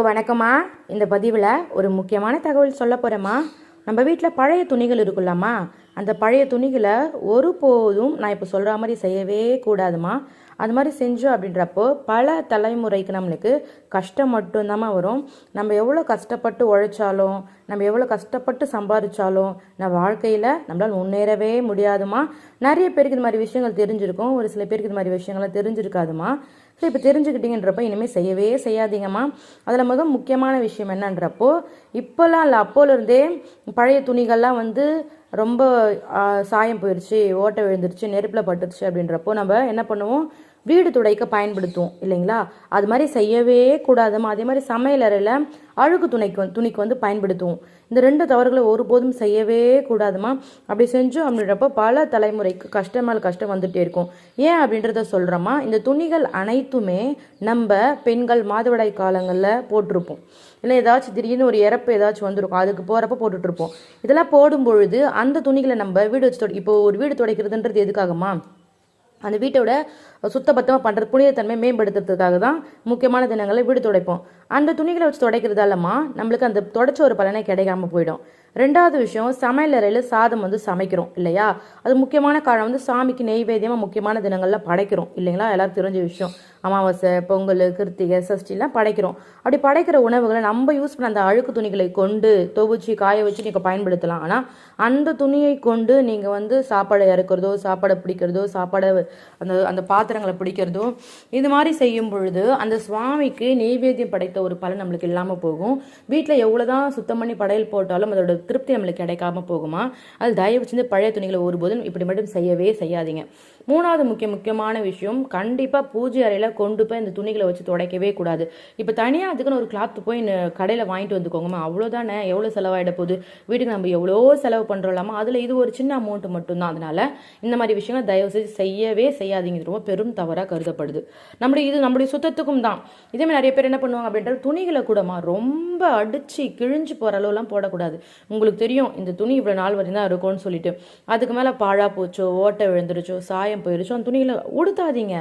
வணக்கம்மா. இந்த பதிவில் ஒரு முக்கியமான தகவல் சொல்ல போகிறேம்மா நம்ம வீட்டில் பழைய துணிகள் இருக்குல்லம்மா. அந்த பழைய துணிகளை ஒருபோதும் நான் இப்போ சொல்கிற மாதிரி செய்யவே கூடாதும்மா. அது மாதிரி செஞ்சோம் அப்படின்றப்போ பல தலைமுறைக்கு நம்மளுக்கு கஷ்டம் மட்டும்தாம்மா வரும். நம்ம எவ்வளோ கஷ்டப்பட்டு உழைச்சாலும் நம்ம எவ்வளோ கஷ்டப்பட்டு சம்பாதிச்சாலும் நம்ம வாழ்க்கையில் நம்மளால் முன்னேறவே முடியாதுமா நிறைய பேருக்கு இது மாதிரி விஷயங்கள் தெரிஞ்சிருக்கும். ஒரு சில பேருக்கு இது மாதிரி விஷயங்கள்லாம் தெரிஞ்சிருக்காதுமா ஸோ இப்போ தெரிஞ்சுக்கிட்டீங்கன்றப்ப இனிமேல் செய்யவே செய்யாதீங்கம்மா. அதில் மிக முக்கியமான விஷயம் என்னன்றப்போ இப்போல்லாம் இல்லை அப்போலேருந்தே பழைய துணிகள்லாம் வந்து ரொம்ப சாயம் போயிடுச்சு ஓட்டை விழுந்துருச்சு நெருப்பில் பட்டுருச்சு அப்படின்றப்போ நம்ம என்ன பண்ணுவோம்? வீடு துடைக்க பயன்படுத்துவோம் இல்லைங்களா? அது மாதிரி செய்யவே கூடாதுமா அதே மாதிரி சமையலறையில் அழுக்கு துணைக்கு துணிக்கு வந்து பயன்படுத்துவோம். இந்த ரெண்டு தவறுகளை ஒருபோதும் செய்யவே கூடாதுமா? அப்படி செஞ்சோம் அப்படின்றப்போ பல தலைமுறைக்கு கஷ்டமால் கஷ்டம் வந்துகிட்டே இருக்கும். ஏன் அப்படின்றத சொல்கிறோமா இந்த துணிகள் அனைத்துமே நம்ம பெண்கள் மாதவிடாய் காலங்களில் போட்டிருப்போம். இல்லை ஏதாச்சும் திடீர்னு ஒரு இறப்பு ஏதாச்சும் வந்திருக்கும். அதுக்கு போகிறப்ப போட்டுட்ருப்போம். இதெல்லாம் போடும் பொழுது அந்த துணிகளை நம்ம வீடு வச்சு இப்போ ஒரு வீடு துடைக்கிறதுன்றது எதுக்காகமா அந்த வீட்டோட சுத்தபத்தமாக பண்ணுறது புனிதத்தன்மை மேம்படுத்துறதுக்காக தான் முக்கியமான தினங்களில் வீடு துடைப்போம். அந்த துணிகளை வச்சு துடைக்கிறதாலமா நம்மளுக்கு அந்த துடைச்ச ஒரு பலனை கிடைக்காம போயிடும். ரெண்டாவது விஷயம் சமையல் அறையில் சாதம் வந்து சமைக்கிறோம் இல்லையா? அது முக்கியமான காரணம் வந்து சாமிக்கு நெய்வேத்தியமாக முக்கியமான தினங்களில் படைக்கிறோம் இல்லைங்களா? எல்லாரும் தெரிஞ்ச விஷயம். அமாவாசை பொங்கல் கிருத்திகை சஷ்டிலாம் படைக்கிறோம். அப்படி படைக்கிற உணவுகளை நம்ம யூஸ் பண்ண அந்த அழுக்கு துணிகளை கொண்டு துவைச்சி காய வச்சு நீங்கள் பயன்படுத்தலாம். ஆனால் அந்த துணியை கொண்டு நீங்கள் வந்து சாப்பாடை இறக்குறதோ சாப்பாடை பிடிக்கிறதோ சாப்பாடை அந்த அந்த பாத்திரங்களை பிடிக்கிறதோ இது மாதிரி செய்யும் பொழுது அந்த சுவாமிக்கு நெய்வேத்தியம் படைத்த ஒரு பலன் நம்மளுக்கு இல்லாமல் போகும். வீட்டில் எவ்வளோதான் சுத்தம் பண்ணி படையல் போட்டாலும் அதோட திருப்தி நம்மளுக்கு கிடைக்காம போகுமா? அது தயவு செஞ்சு பழைய துணிகளை ஒருபோதும் இப்படி மட்டும் செய்யவே செய்யாதீங்க. மூணாவது முக்கிய முக்கியமான விஷயம் கண்டிப்பாக பூஜை அறையில் கொண்டு போய் இந்த துணிகளை வச்சு துடைக்கவே கூடாது. இப்போ தனியாக அதுக்குன்னு ஒரு கிளாத் போய் கடையில் வாங்கிட்டு வந்துக்கோங்கம்மா. அவ்வளோதானே எவ்வளோ செலவாயிட போகுது? வீட்டுக்கு நம்ம எவ்வளோ செலவு பண்ணுறோம்லாமா அதில் இது ஒரு சின்ன அமௌண்ட் மட்டும்தான். அதனால இந்த மாதிரி விஷயங்கள் தயவு செஞ்சு செய்யவே செய்யாதீங்க. ரொம்ப பெரும் தவறாக கருதப்படுது. நம்முடைய இது நம்முடைய சுத்தத்துக்கும் தான். இதே மாதிரி நிறைய பேர் என்ன பண்ணுவாங்க அப்படின்றது துணிகளை கூடமா ரொம்ப அடித்து கிழிஞ்சு போகிற அளவுலாம் போடக்கூடாது. உங்களுக்கு தெரியும் இந்த துணி இவ்வளோ நாள் வரையும் தான் இருக்கும்னு சொல்லிட்டு. அதுக்கு மேலே பாழா போச்சோ ஓட்டை விழுந்துருச்சோ சாயம் போயிருச்சோ அந்த துணியில் உடுத்தாதீங்க.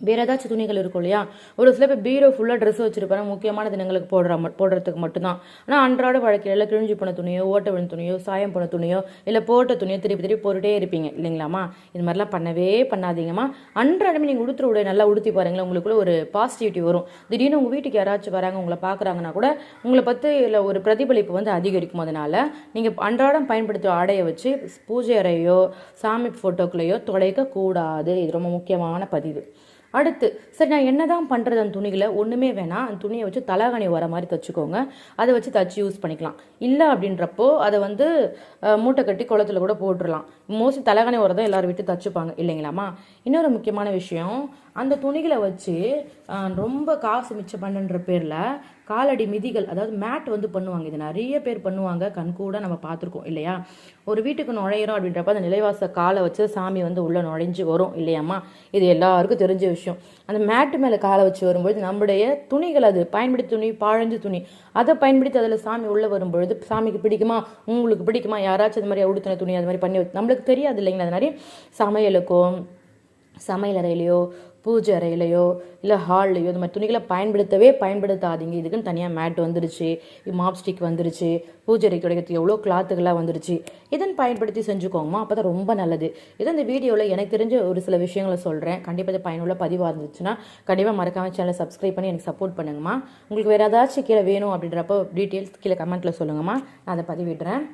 வேறு ஏதாச்சும் துணிகள் இருக்கும் இல்லையா? ஒரு சில பேர் பீரோ ஃபுல்லாக ட்ரெஸ் வச்சிருப்பாங்க. முக்கியமான தினங்களுக்கு போடுற ம- போடுறதுக்கு மட்டும்தான். ஆனால் அன்றாட வாழ்க்கையில் கிழிஞ்சு போன துணியோ ஓட்ட விழுந்த துணியோ சாயம் போன துணியோ இல்லை போட்ட துணியோ திருப்பி திருப்பி போட்டுட்டே இருப்பீங்க. இல்லைங்களாம்மா? இது மாதிரிலாம் பண்ணவே பண்ணாதீங்கம்மா. அன்றாடமே நீங்கள் உடுத்துற உடைய நல்லா உடுத்தி பாருங்களேன். உங்களுக்குள்ள ஒரு பாசிட்டிவிட்டி வரும். திடீர்னு உங்கள் வீட்டுக்கு யாராச்சும் வராங்க உங்களை பார்க்குறாங்கன்னா கூட உங்களை பற்றி இல்லை ஒரு பிரதிபலிப்பு வந்து அதிகரிக்கும் அதனால் நீங்கள் அன்றாடம் பயன்படுத்தும் ஆடையை வச்சு பூஜை அறையோ சாமி ஃபோட்டோக்களையோ தொலைக்கக்கூடாது. இது ரொம்ப முக்கியமான பதிவு. அடுத்து சரி நான் என்ன தான் பண்ணுறது அந்த துணிகளை ஒன்றுமே வேணாம். அந்த துணியை வச்சு தலகாணி வர மாதிரி தச்சுக்கோங்க. அதை வச்சு தச்சு யூஸ் பண்ணிக்கலாம். இல்லை அப்படின்றப்போ அதை வந்து மூட்டை கட்டி குளத்துல கூட போட்டுடலாம் மோஸ்ட்லி தலகாணி உரம் தான் எல்லோரும் விட்டு தச்சுப்பாங்க. இல்லைங்களாம்மா? இன்னொரு முக்கியமான விஷயம் அந்த துணிகளை வச்சு ரொம்ப காசு மிச்சம் பண்ணுன்ற பேரில் காலடி மிதிகள் அதாவது மேட் வந்து பண்ணுவாங்க. இது நிறைய பேர் பண்ணுவாங்க. கண்கூட நம்ம பார்த்துருக்கோம் இல்லையா? ஒரு வீட்டுக்கு நுழையிறோம் அப்படின்றப்ப அந்த நிலைவாச காலை வச்சு சாமி வந்து உள்ளே நுழைஞ்சு வரும் இல்லையாம்மா? இது எல்லாருக்கும் தெரிஞ்ச விஷயம். அந்த மேட்டு மேலே காலை வச்சு வரும்பொழுது நம்முடைய துணிகள் அது பயன்படுத்தி துணி பாழஞ்சு துணி அதை பயன்படுத்தி அதில் சாமி உள்ளே வரும்பொழுது சாமிக்கு பிடிக்குமா? உங்களுக்கு பிடிக்குமா? யாராச்சும் அது மாதிரி உடுத்தின துணி அது மாதிரி பண்ணி நம்மளுக்கு தெரியாது இல்லைங்களா? அது மாதிரி சமையலுக்கும் சமையல் அறையிலையோ பூஜை அறையிலையோ இல்லை ஹால்லையோ இந்த மாதிரி துணிகளை பயன்படுத்தவே பயன்படுத்தாதீங்க. இதுக்குன்னு தனியாக மேட் வந்துருச்சு மாப் ஸ்டிக் வந்துருச்சு பூஜை அறைக்கு உடைக்கிறது எவ்வளோ கிளாத்துகளாக வந்துருச்சு. இதன் பயன்படுத்தி செஞ்சுக்கோங்கம்மா அப்போ தான் ரொம்ப நல்லது. இது இந்த வீடியோவில் எனக்கு தெரிஞ்ச ஒரு சில விஷயங்களை சொல்கிறேன் கண்டிப்பாக இது பயனுள்ள பதிவாக இருந்துச்சுன்னா கண்டிப்பாக மறக்காமல் சேனலை சப்ஸ்கிரைப் பண்ணி எனக்கு சப்போர்ட் பண்ணுங்கம்மா. உங்களுக்கு வேறு ஏதாச்சும் கீழே வேணும் அப்படின்றப்போ டீட்டெயில்ஸ் கீழே கமெண்ட்டில் சொல்லுங்கம்மா. நான் அதை பதிவிடுறேன்.